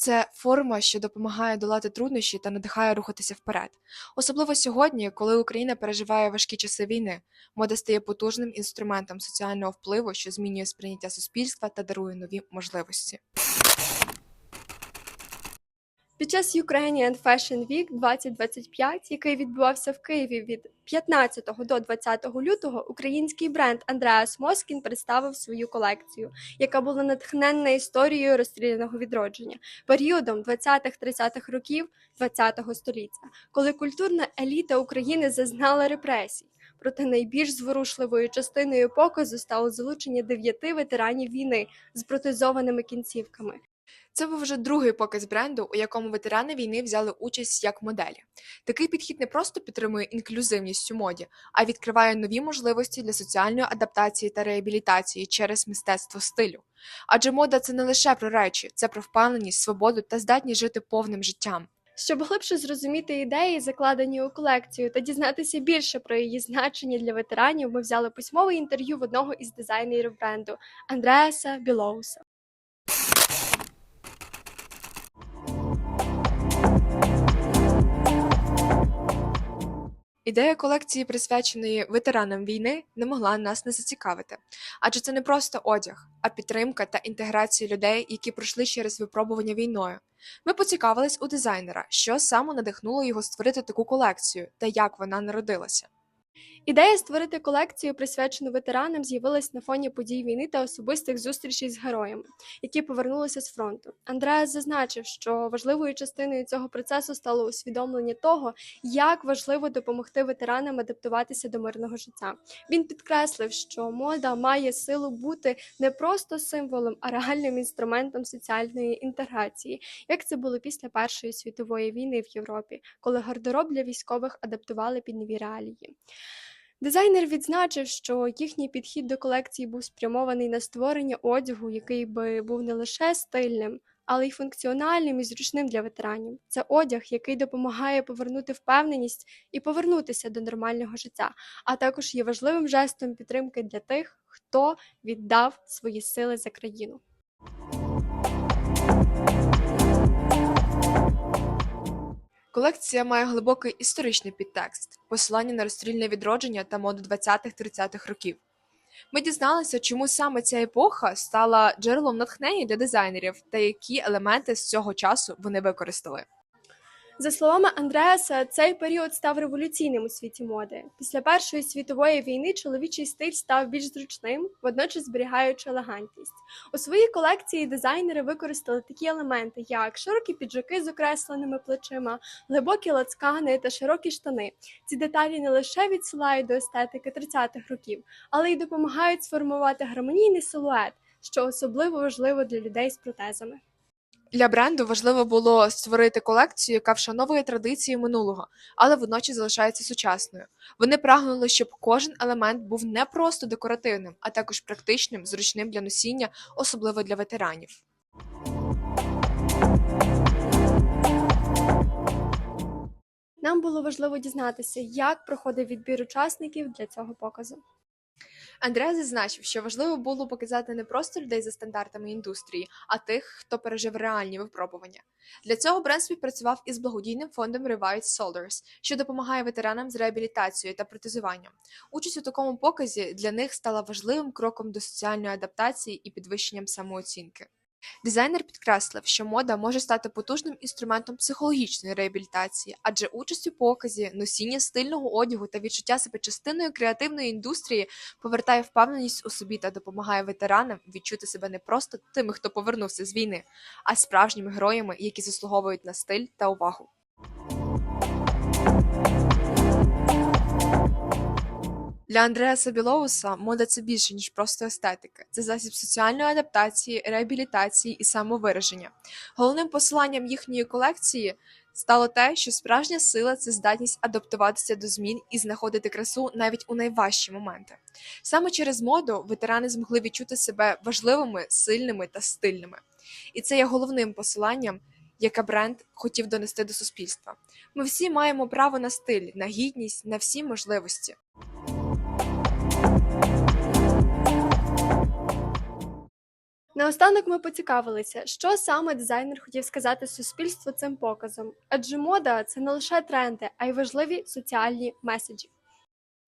Це форма, що допомагає долати труднощі та надихає рухатися вперед. Особливо сьогодні, коли Україна переживає важкі часи війни, мода стає потужним інструментом соціального впливу, що змінює сприйняття суспільства та дарує нові можливості. Під час Ukrainian Fashion Week 2025, який відбувався в Києві від 15 до 20 лютого, український бренд Андреас Москін представив свою колекцію, яка була натхненна історією розстріляного відродження, періодом 20-30-х років ХХ століття, коли культурна еліта України зазнала репресій. Проте найбільш зворушливою частиною показу стало залучення дев'яти ветеранів війни з протезованими кінцівками. Це був вже другий показ бренду, у якому ветерани війни взяли участь як моделі. Такий підхід не просто підтримує інклюзивність у моді, а відкриває нові можливості для соціальної адаптації та реабілітації через мистецтво стилю. Адже мода це не лише про речі, це про впевненість, свободу та здатність жити повним життям. Щоб глибше зрозуміти ідеї, закладені у колекцію, та дізнатися більше про її значення для ветеранів, ми взяли письмове інтерв'ю в одного із дизайнерів бренду Андреаса Білоуса. Ідея колекції, присвяченої ветеранам війни, не могла нас не зацікавити, адже це не просто одяг, а підтримка та інтеграція людей, які пройшли через випробування війною. Ми поцікавились у дизайнера, що саме надихнуло його створити таку колекцію та як вона народилася. Ідея створити колекцію, присвячену ветеранам, з'явилась на фоні подій війни та особистих зустрічей з героями, які повернулися з фронту. Андреас зазначив, що важливою частиною цього процесу стало усвідомлення того, як важливо допомогти ветеранам адаптуватися до мирного життя. Він підкреслив, що мода має силу бути не просто символом, а реальним інструментом соціальної інтеграції, як це було після Першої світової війни в Європі, коли гардероб для військових адаптували під нові реалії. Дизайнер відзначив, що їхній підхід до колекції був спрямований на створення одягу, який би був не лише стильним, але й функціональним і зручним для ветеранів. Це одяг, який допомагає повернути впевненість і повернутися до нормального життя, а також є важливим жестом підтримки для тих, хто віддав свої сили за країну. Колекція має глибокий історичний підтекст, посилання на розстрільне відродження та моду 20-30-х років. Ми дізналися, чому саме ця епоха стала джерелом натхнення для дизайнерів та які елементи з цього часу вони використали. За словами Андреаса, цей період став революційним у світі моди. Після Першої світової війни чоловічий стиль став більш зручним, водночас зберігаючи елегантність. У своїй колекції дизайнери використали такі елементи, як широкі піджаки з окресленими плечима, глибокі лацкани та широкі штани. Ці деталі не лише відсилають до естетики 30-х років, але й допомагають сформувати гармонійний силует, що особливо важливо для людей з протезами. Для бренду важливо було створити колекцію, яка вшановує традиції минулого, але водночас залишається сучасною. Вони прагнули, щоб кожен елемент був не просто декоративним, а також практичним, зручним для носіння, особливо для ветеранів. Нам було важливо дізнатися, як проходив відбір учасників для цього показу. Андреа зазначив, що важливо було показати не просто людей за стандартами індустрії, а тих, хто пережив реальні випробування. Для цього бренд співпрацював із благодійним фондом Revive Soldiers, що допомагає ветеранам з реабілітацією та протезуванням. Участь у такому показі для них стала важливим кроком до соціальної адаптації і підвищенням самооцінки. Дизайнер підкреслив, що мода може стати потужним інструментом психологічної реабілітації, адже участь у показі, носіння стильного одягу та відчуття себе частиною креативної індустрії повертає впевненість у собі та допомагає ветеранам відчути себе не просто тими, хто повернувся з війни, а справжніми героями, які заслуговують на стиль та увагу. Для Андреаса Білоуса мода це більше ніж просто естетика. Це засіб соціальної адаптації, реабілітації і самовираження. Головним посиланням їхньої колекції стало те, що справжня сила це здатність адаптуватися до змін і знаходити красу навіть у найважчі моменти. Саме через моду ветерани змогли відчути себе важливими, сильними та стильними. І це є головним посиланням. Яке бренд хотів донести до суспільства. Ми всі маємо право на стиль, на гідність, на всі можливості. Наостанок ми поцікавилися, що саме дизайнер хотів сказати суспільству цим показом, адже мода це не лише тренди, а й важливі соціальні меседжі.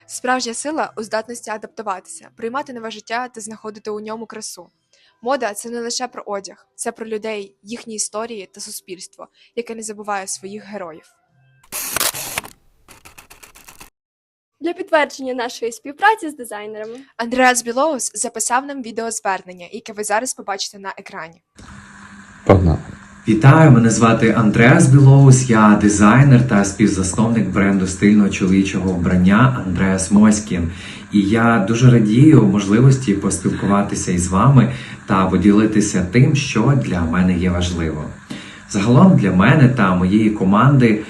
Справжня сила у здатності адаптуватися, приймати нове життя та знаходити у ньому красу. Мода це не лише про одяг, це про людей, їхні історії та суспільство, яке не забуває своїх героїв. Для підтвердження нашої співпраці з дизайнерами Андреас Білоус записав нам відеозвернення, яке ви зараз побачите на екрані. Погнали. Вітаю, мене звати Андреас Білоус. Я дизайнер та співзасновник бренду стильного чоловічого вбрання Андреас Моськін. І я дуже радію можливості поспілкуватися із вами та поділитися тим, що для мене є важливо. Загалом для мене та моєї команди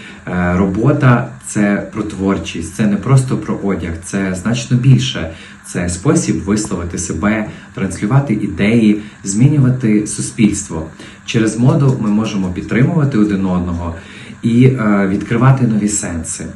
робота це про творчість, це не просто про одяг, це значно більше. Це спосіб висловити себе, транслювати ідеї, змінювати суспільство. Через моду ми можемо підтримувати один одного і е, відкривати нові сенси.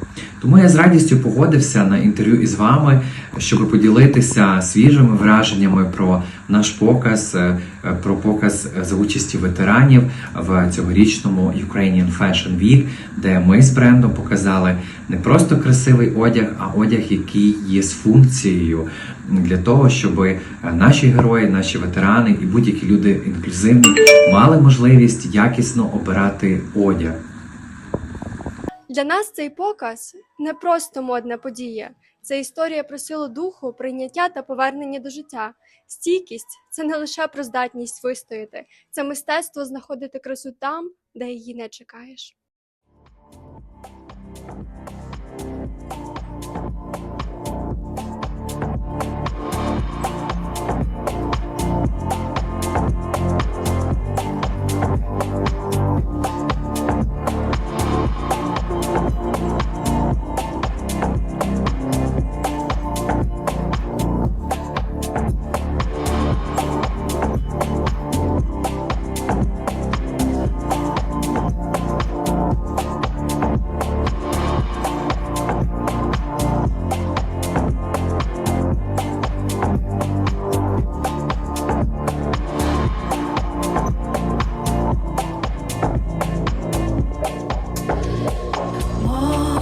Тому я з радістю погодився на інтерв'ю із вами, щоб поділитися свіжими враженнями про наш показ, е, е, про показ за участі ветеранів в цьогорічному Ukrainian Fashion Week, де ми з брендом показали не просто красивий одяг, а одяг, який є з функцією для того, щоб наші герої, наші ветерани і будь-які люди інклюзивні мали можливість якісно обирати одяг. Для нас цей показ не просто модна подія, це історія про силу духу, прийняття та повернення до життя. Стійкість це не лише про здатність вистояти, це мистецтво знаходити красу там, де її не чекаєш.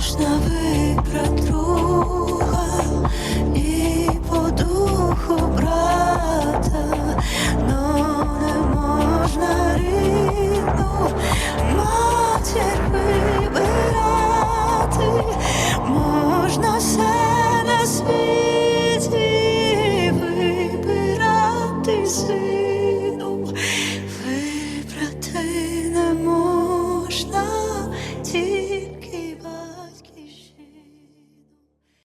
Можна вибрати друга і по духу брата,